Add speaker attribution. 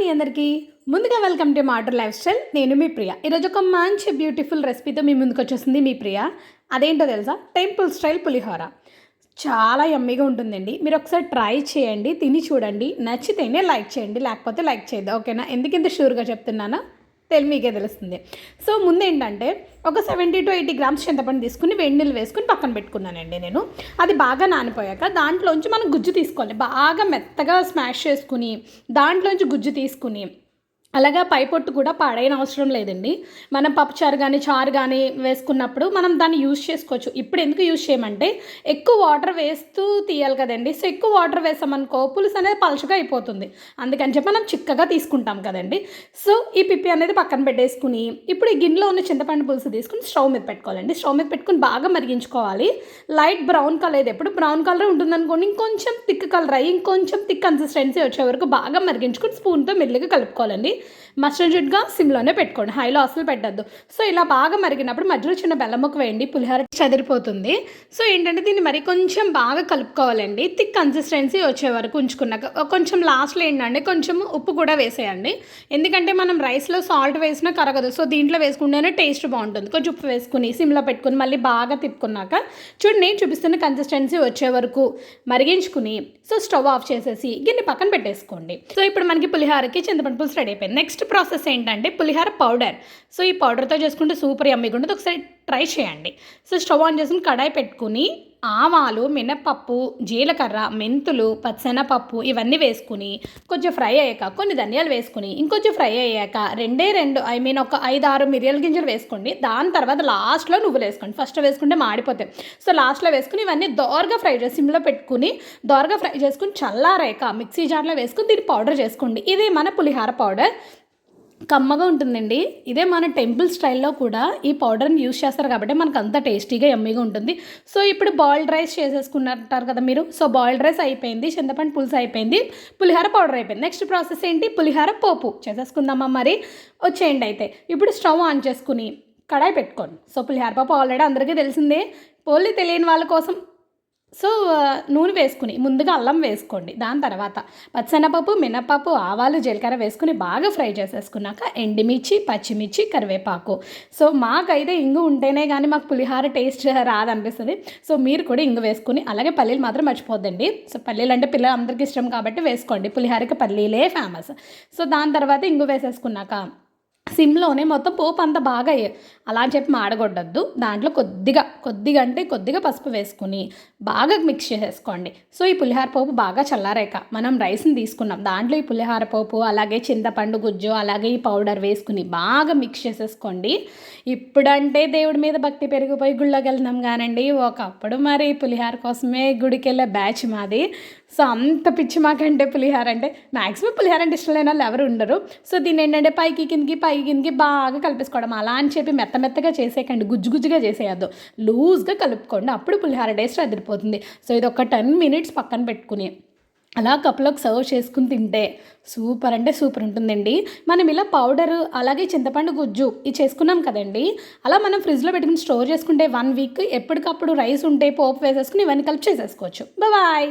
Speaker 1: అండి అందరికీ. ముందుగా welcome to matter life style. నేను మీ ప్రియ. ఈరోజు ఒక మంచి బ్యూటిఫుల్ రెసిపీతో మీ ముందుకు వచ్చేసింది మీ ప్రియ. అదేంటో తెలుసా? టెంపుల్ స్టైల్ పులిహోర. చాలా యమ్మీగా ఉంటుందండి. మీరు ఒకసారి ట్రై చేయండి తిని చూడండి. నచ్చితేనే లైక్ చేయండి లేకపోతే లైక్ చేయద్దు. ఓకేనా? ఎందుకు ఇంత షూర్గా చెప్తున్నానో తెలి మీకే తెలుస్తుంది. సో ముందు ఏంటంటే ఒక సెవెంటీ టు ఎయిటీ గ్రామ్స్ చింతపండు తీసుకుని వేడి నీళ్ళు వేసుకుని పక్కన పెట్టుకున్నానండి నేను. అది బాగా నానిపోయాక దాంట్లోంచి మనం గుజ్జు తీసుకోవాలి. బాగా మెత్తగా స్మాష్ చేసుకుని దాంట్లోంచి గుజ్జు తీసుకుని అలాగే పై పొట్టు కూడా పాడైన అవసరం లేదండి. మనం పప్పుచారు కానీ చారు కానీ వేసుకున్నప్పుడు మనం దాన్ని యూజ్ చేసుకోవచ్చు. ఇప్పుడు ఎందుకు యూజ్ చేయమంటే ఎక్కువ వాటర్ వేస్తూ తీయాలి కదండి. సో ఎక్కువ వాటర్ వేసామనుకో పులుసు అనేది పలుచగా అయిపోతుంది. అందుకని చెప్పి మనం చిక్కగా తీసుకుంటాం కదండి. సో ఈ పిప్పి అనేది పక్కన పెట్టేసుకుని ఇప్పుడు ఈ గిన్నెలో ఉన్న చింతపండు పులుసు తీసుకుని స్టవ్ మీద పెట్టుకోవాలండి. స్టవ్ మీద పెట్టుకుని బాగా మరిగించుకోవాలి. లైట్ బ్రౌన్ కలర్ ఎప్పుడు బ్రౌన్ కలర్ ఉంటుందనుకోండి ఇంకొంచెం థిక్ కలర్ అయ్యి ఇంకొంచెం థిక్ కన్సిస్టెన్సీ వచ్చే వరకు బాగా మరిగించుకుని స్పూన్తో మెల్లిగా కలుపుకోవాలండి. మస్టర్డ్ జుట్గా సిమ్లోనే పెట్టుకోండి. హైలో అసలు పెట్టద్దు. సో ఇలా బాగా మరిగినప్పుడు మధ్యలో చిన్న బెల్లం ముక్క వేయండి. పులిహోర చదిరిపోతుంది. సో ఏంటంటే దీన్ని మరి కొంచెం బాగా కలుపుకోవాలండి. థిక్ కన్సిస్టెన్సీ వచ్చే వరకు ఉంచుకున్నాక కొంచెం లాస్ట్లో ఏంటంటే కొంచెం ఉప్పు కూడా వేసేయండి. ఎందుకంటే మనం రైస్లో సాల్ట్ వేసినా కరగదు. సో దీంట్లో వేసుకుంటేనే టేస్ట్ బాగుంటుంది. కొంచెం ఉప్పు వేసుకుని సిమ్లో పెట్టుకుని మళ్ళీ బాగా తిప్పుకున్నాక చూడండి నేను చూపిస్తున్న కన్సిస్టెన్సీ వచ్చే వరకు మరిగించుకుని సో స్టవ్ ఆఫ్ చేసేసి గిన్నె పక్కన పెట్టేసుకోండి. సో ఇప్పుడు మనకి పులిహోరకి చింతపండు పులుసు రెడీ అయిపోయింది. నెక్స్ట్ ప్రాసెస్ ఏంటంటే పులిహోర పౌడర్ సో ఈ పౌడర్తో చేసుకుంటే సూపర్ యమ్మీగా ఉంటుంది ఒకసారి ట్రై చేయండి. సో స్టవ్ ఆన్ చేసుకుని కడాయి పెట్టుకుని ఆవాలు మినపప్పు జీలకర్ర మెంతులు పచ్చనపప్పు ఇవన్నీ వేసుకుని కొంచెం ఫ్రై అయ్యాక కొన్ని ధనియాలు వేసుకుని ఇంకొంచెం ఫ్రై అయ్యాక రెండే రెండు ఐ మీన్ ఒక ఐదు ఆరు మిరియాల గింజలు వేసుకోండి. దాని తర్వాత లాస్ట్లో నువ్వులు వేసుకోండి. ఫస్ట్ వేసుకుంటే మాడిపోతాయి. సో లాస్ట్లో వేసుకుని ఇవన్నీ దోరగా ఫ్రై చేసి సిమ్లో పెట్టుకుని దోరగా ఫ్రై చేసుకుని చల్లారాక మిక్సీ జార్లో వేసుకుని దీన్ని పౌడర్ చేసుకోండి. ఇది మన పులిహార పౌడర్. కమ్మగా ఉంటుందండి. ఇదే మన టెంపుల్ స్టైల్లో కూడా ఈ పౌడర్ని యూస్ చేస్తారు కాబట్టి మనకు అంత టేస్టీగా ఎమ్మీగా ఉంటుంది. సో ఇప్పుడు బాయిల్డ్ రైస్ చేసేసుకున్నట్టారు కదా మీరు. సో బాయిల్డ్ రైస్ అయిపోయింది చింతపండు పులుసు అయిపోయింది పులిహార పౌడర్ అయిపోయింది. నెక్స్ట్ ప్రాసెస్ ఏంటి? పులిహార పోపు చేసేసుకుందామా మరి? వచ్చేయండి అయితే. ఇప్పుడు స్టవ్ ఆన్ చేసుకుని కడాయి పెట్టుకోండి. సో పులిహార పప్పు ఆల్రెడీ అందరికీ తెలిసిందే. పోలి తెలియని వాళ్ళ కోసం సో నూనె వేసుకుని ముందుగా అల్లం వేసుకోండి. దాని తర్వాత పచ్చనపప్పు మినపప్పు ఆవాలు జీలకర్ర వేసుకుని బాగా ఫ్రై చేసేసుకున్నాక ఎండిమిర్చి పచ్చిమిర్చి కరివేపాకు. సో మాకైతే ఇంగు ఉంటేనే కానీ మాకు పులిహార టేస్ట్ రాదనిపిస్తుంది. సో మీరు కూడా ఇంగు వేసుకుని అలాగే పల్లీలు మాత్రం మర్చిపోద్దండి. సో పల్లీలు అంటే పిల్లలు అందరికీ ఇష్టం కాబట్టి వేసుకోండి. పులిహారకి పల్లీలే ఫేమస్ సో దాని తర్వాత ఇంగు వేసేసుకున్నాక సిమ్లోనే మొత్తం పోపు అంత బాగా అలా అని చెప్పి మాడగొట్టద్దు. దాంట్లో కొద్దిగా కొద్దిగా అంటే కొద్దిగా పసుపు వేసుకుని బాగా మిక్స్ చేసేసుకోండి. సో ఈ పులిహార పోపు బాగా చల్లారాక మనం రైస్ని తీసుకున్నాం. దాంట్లో ఈ పులిహార పోపు అలాగే చింతపండు గుజ్జు అలాగే ఈ పౌడర్ వేసుకుని బాగా మిక్స్ చేసేసుకోండి. ఇప్పుడంటే దేవుడి మీద భక్తి పెరిగిపోయి గుళ్ళోకి వెళ్తున్నాం కానండి. ఒకప్పుడు మరి పులిహార కోసమే గుడికి వెళ్ళే బ్యాచ్ మాది. సో అంత పిచ్చి మాకంటే పులిహార అంటే మ్యాక్సిమం పులిహార అంటే ఇష్టం లేని వాళ్ళు ఎవరు ఉండరు. సో దీని ఏంటంటే పైకి కిందికి పైకి బాగా కలిపేసుకోవడం అలా అని చెప్పి మెత్త మెత్తగా చేసేయకండి. గుజ్జు గుజ్జుగా చేసేయద్దు. లూజ్గా కలుపుకోండి. అప్పుడు పులిహార టేస్ట్ అదిరిపోతుంది. సో ఇది ఒక టెన్ మినిట్స్ పక్కన పెట్టుకుని అలా కప్లోకి సర్వ్ చేసుకుని తింటే సూపర్ అంటే సూపర్ ఉంటుందండి. మనం ఇలా పౌడర్ అలాగే చింతపండు గుజ్జు ఇది చేసుకున్నాం కదండి. అలా మనం ఫ్రిడ్జ్లో పెట్టుకుని స్టోర్ చేసుకుంటే వన్ వీక్ ఎప్పటికప్పుడు రైస్ ఉంటే పోపు వేసేసుకుని ఇవన్నీ కలిపి చేసేసుకోవచ్చు. బాయ్!